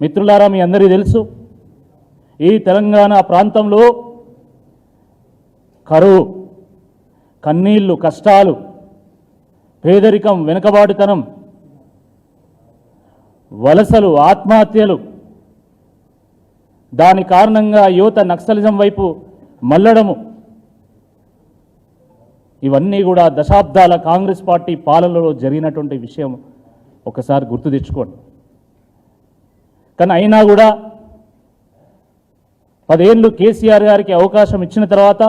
మిత్రులారా మీ అందరికీ తెలుసు ఈ తెలంగాణ ప్రాంతంలో కరువు కన్నీళ్ళు కష్టాలు పేదరికం వెనుకబాటుతనం వలసలు ఆత్మహత్యలు దాని కారణంగా యువత నక్సలిజం వైపు మల్లడము ఇవన్నీ కూడా దశాబ్దాల కాంగ్రెస్ పార్టీ పాలనలో జరిగినటువంటి విషయం ఒకసారి గుర్తు తెచ్చుకోండి. కానీ అయినా కూడా పదేళ్ళు కేసీఆర్ గారికి అవకాశం ఇచ్చిన తర్వాత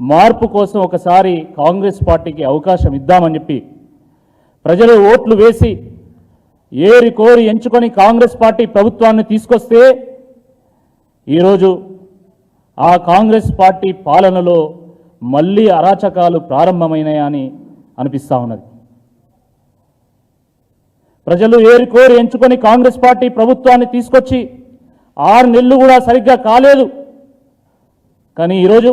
మార్పు కోసం ఒకసారి కాంగ్రెస్ పార్టీకి అవకాశం ఇద్దామని చెప్పి ప్రజలు ఓట్లు వేసి ఏరి కోరి ఎంచుకొని కాంగ్రెస్ పార్టీ ప్రభుత్వాన్ని తీసుకొస్తే ఈరోజు ఆ కాంగ్రెస్ పార్టీ పాలనలో మళ్ళీ అరాచకాలు ప్రారంభమైనాయని అనిపిస్తా ఉన్నది. ప్రజలు ఏరి కోరి ఎంచుకొని కాంగ్రెస్ పార్టీ ప్రభుత్వాన్ని తీసుకొచ్చి ఆరు నెలలు కూడా సరిగ్గా కాలేదు. కానీ ఈరోజు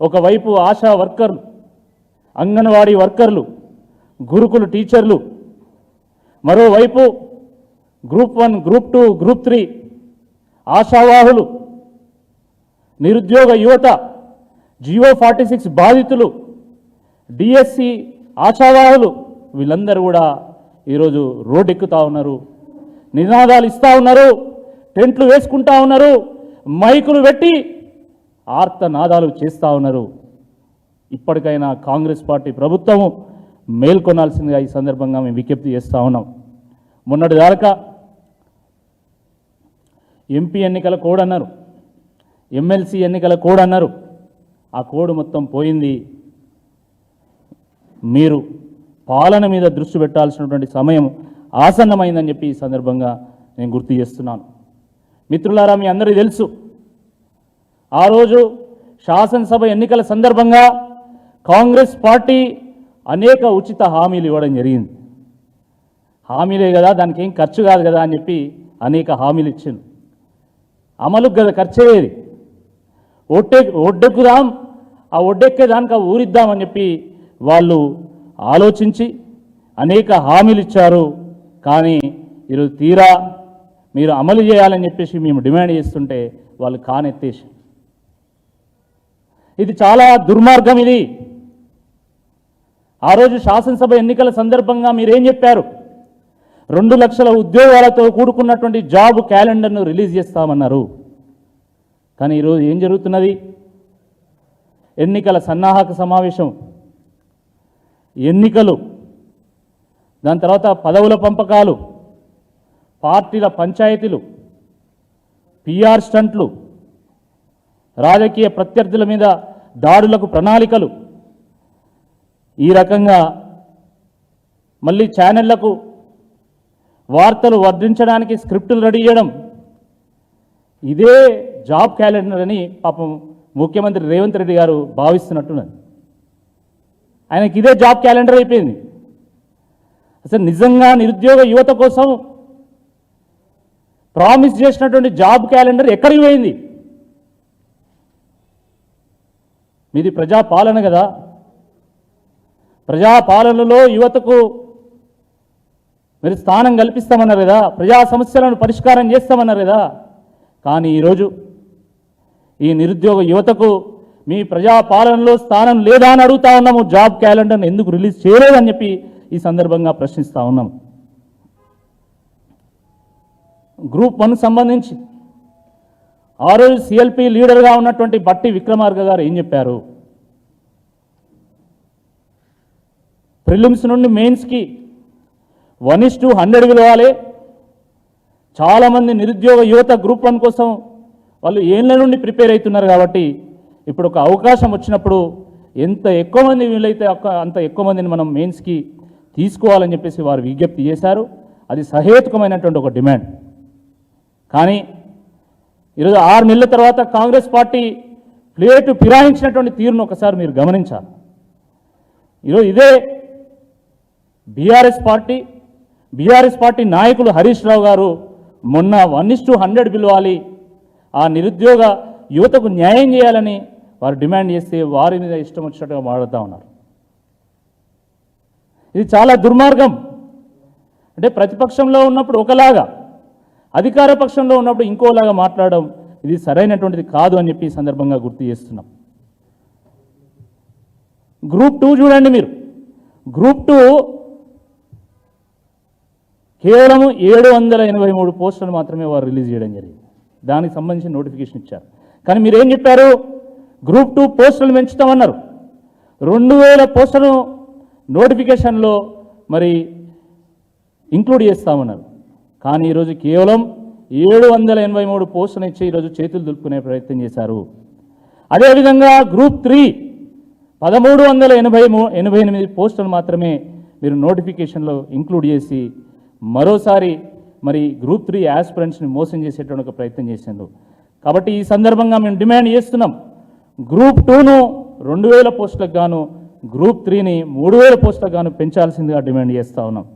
ఒకవైపు ఆశా వర్కర్లు అంగన్వాడీ వర్కర్లు గురుకులు టీచర్లు మరోవైపు group one group two group three ఆశావాహులు నిరుద్యోగ యువత జియో ఫార్టీ సిక్స్ బాధితులు డిఎస్సి ఆశావాహులు వీళ్ళందరూ కూడా ఈరోజు రోడ్ ఎక్కుతా ఉన్నారు నినాదాలు ఇస్తూ ఉన్నారు టెంట్లు వేసుకుంటా ఉన్నారు మైకులు పెట్టి ఆర్తనాదాలు చేస్తూ ఉన్నారు. ఇప్పటికైనా కాంగ్రెస్ పార్టీ ప్రభుత్వము మేల్కొనాల్సిందిగా ఈ సందర్భంగా మేము విజ్ఞప్తి చేస్తూ ఉన్నాం. మొన్నటి దాకా ఎంపీ ఎన్నికల కోడ్ అన్నారు ఎమ్మెల్సీ ఎన్నికల కోడ్ అన్నారు. ఆ కోడ్ మొత్తం పోయింది. మీరు పాలన మీద దృష్టి పెట్టాల్సినటువంటి సమయం ఆసన్నమైందని చెప్పి ఈ సందర్భంగా నేను గుర్తు చేస్తున్నాను. మిత్రులారా మీ అందరికీ తెలుసు ఆ రోజు శాసనసభ ఎన్నికల సందర్భంగా కాంగ్రెస్ పార్టీ అనేక ఉచిత హామీలు ఇవ్వడం జరిగింది. హామీలే కదా దానికి ఏం ఖర్చు కాదు కదా అని చెప్పి అనేక హామీలు ఇచ్చింది అమలుకు కదా ఖర్చు అయ్యేది ఒడ్డె ఒడ్డెక్కుదాం ఆ ఒడ్డెక్కే దానికి ఆ ఊరిద్దామని చెప్పి వాళ్ళు ఆలోచించి అనేక హామీలు ఇచ్చారు కానీ ఈరోజు తీరా మీరు అమలు చేయాలని చెప్పేసి మేము డిమాండ్ చేస్తుంటే వాళ్ళు కానెత్తేసి. ఇది చాలా దుర్మార్గం ఇది. ఆ రోజు శాసనసభ ఎన్నికల సందర్భంగా మీరేం చెప్పారు? రెండు లక్షల ఉద్యోగాలతో కూడుకున్నటువంటి జాబ్ క్యాలెండర్ను రిలీజ్ చేస్తామన్నారు. కానీ ఈరోజు ఏం జరుగుతున్నది? ఎన్నికల సన్నాహక సమావేశం ఎన్నికలు దాని తర్వాత పదవుల పంపకాలు పార్టీల పంచాయతీలు పిఆర్ స్టంట్లు రాజకీయ ప్రత్యర్థుల మీద దాడులకు ప్రణాళికలు. ఈ రకంగా మళ్ళీ ఛానళ్ళకు వార్తలు వర్ధించడానికి స్క్రిప్టులు రెడీ చేయడం ఇదే జాబ్ క్యాలెండర్ అని పాపం ముఖ్యమంత్రి రేవంత్ రెడ్డి గారు భావిస్తున్నట్టున్నారు ఆయనకి ఇదే జాబ్ క్యాలెండర్ అయిపోయింది. అసలు నిజంగా నిరుద్యోగ యువత కోసం ప్రామిస్ చేసినటువంటి జాబ్ క్యాలెండర్ ఎక్కడికి పోయింది? మీది ప్రజాపాలన కదా. ప్రజాపాలనలో యువతకు మీరు స్థానం కల్పిస్తామన్నారు కదా. ప్రజా సమస్యలను పరిష్కారం చేస్తామన్నారు కదా. కానీ ఈరోజు ఈ నిరుద్యోగ యువతకు మీ ప్రజాపాలనలో స్థానం లేదా అని అడుగుతా ఉన్నాము. జాబ్ క్యాలెండర్ని ఎందుకు రిలీజ్ చేయలేదని చెప్పి ఈ సందర్భంగా ప్రశ్నిస్తూ ఉన్నాం. గ్రూప్ వన్ సంబంధించి ఆ రోజు సిఎల్పి లీడర్గా ఉన్నటువంటి బట్టి విక్రమార్క గారు ఏం చెప్పారు? ప్రిలిమ్స్ నుండి మెయిన్స్కి వన్ ఇస్ టూ హండ్రెడ్ విలువాలి. చాలామంది నిరుద్యోగ యువత గ్రూప్ వన్ కోసం వాళ్ళు ఏళ్ళ నుండి ప్రిపేర్ అవుతున్నారు కాబట్టి ఇప్పుడు ఒక అవకాశం వచ్చినప్పుడు ఎంత ఎక్కువ మంది వీలైతే అంత ఎక్కువ మందిని మనం మెయిన్స్కి తీసుకోవాలని చెప్పేసి వారు విజ్ఞప్తి చేశారు. అది సహేతుకమైనటువంటి ఒక డిమాండ్. కానీ ఈరోజు ఆరు నెలల తర్వాత కాంగ్రెస్ పార్టీ ప్లేటు ఫిరాయించినటువంటి తీరును ఒకసారి మీరు గమనించాలి. ఈరోజు ఇదే బీఆర్ఎస్ పార్టీ బీఆర్ఎస్ పార్టీ నాయకులు హరీష్ రావు గారు మొన్న వన్ ఇస్ టు హండ్రెడ్ పిలవాలి. ఆ నిరుద్యోగ యువతకు న్యాయం చేయాలని వారు డిమాండ్ చేస్తే వారి మీద ఇష్టం వచ్చినట్టుగా మాట్లాడుతూ ఉన్నారు. ఇది చాలా దుర్మార్గం. అంటే ప్రతిపక్షంలో ఉన్నప్పుడు ఒకలాగా అధికార పక్షంలో ఉన్నప్పుడు ఇంకోలాగా మాట్లాడడం ఇది సరైనటువంటిది కాదు అని చెప్పి సందర్భంగా గుర్తు చేస్తున్నాం. గ్రూప్ టూ చూడండి మీరు. గ్రూప్ టూ కేవలం ఏడు వందల ఎనభై మూడు పోస్టులు మాత్రమే వారు రిలీజ్ చేయడం జరిగింది. దానికి సంబంధించిన నోటిఫికేషన్ ఇచ్చారు. కానీ మీరు ఏం చెప్పారు? గ్రూప్ టూ పోస్టులు పెంచుతామన్నారు. రెండు వేల పోస్టులను నోటిఫికేషన్లో మరి ఇంక్లూడ్ చేస్తామన్నారు. కానీ ఈరోజు కేవలం ఏడు వందల ఎనభై మూడు పోస్టులు ఇచ్చి ఈరోజు చేతులు దులుపుకునే ప్రయత్నం చేశారు. అదేవిధంగా గ్రూప్ త్రీ పదమూడు వందల ఎనభై మూ ఎనభై ఎనిమిది పోస్టులు మాత్రమే మీరు నోటిఫికేషన్లో ఇంక్లూడ్ చేసి మరోసారి మరి గ్రూప్ త్రీ యాస్పిరెంట్స్ని మోసం చేసేటువంటి ఒక ప్రయత్నం చేసిండు కాబట్టి ఈ సందర్భంగా మేము డిమాండ్ చేస్తున్నాం. గ్రూప్ టూను రెండు వేల పోస్టులకు గాను గ్రూప్ త్రీని మూడు వేల పోస్టులకు గాను పెంచాల్సిందిగా డిమాండ్ చేస్తూ ఉన్నాం.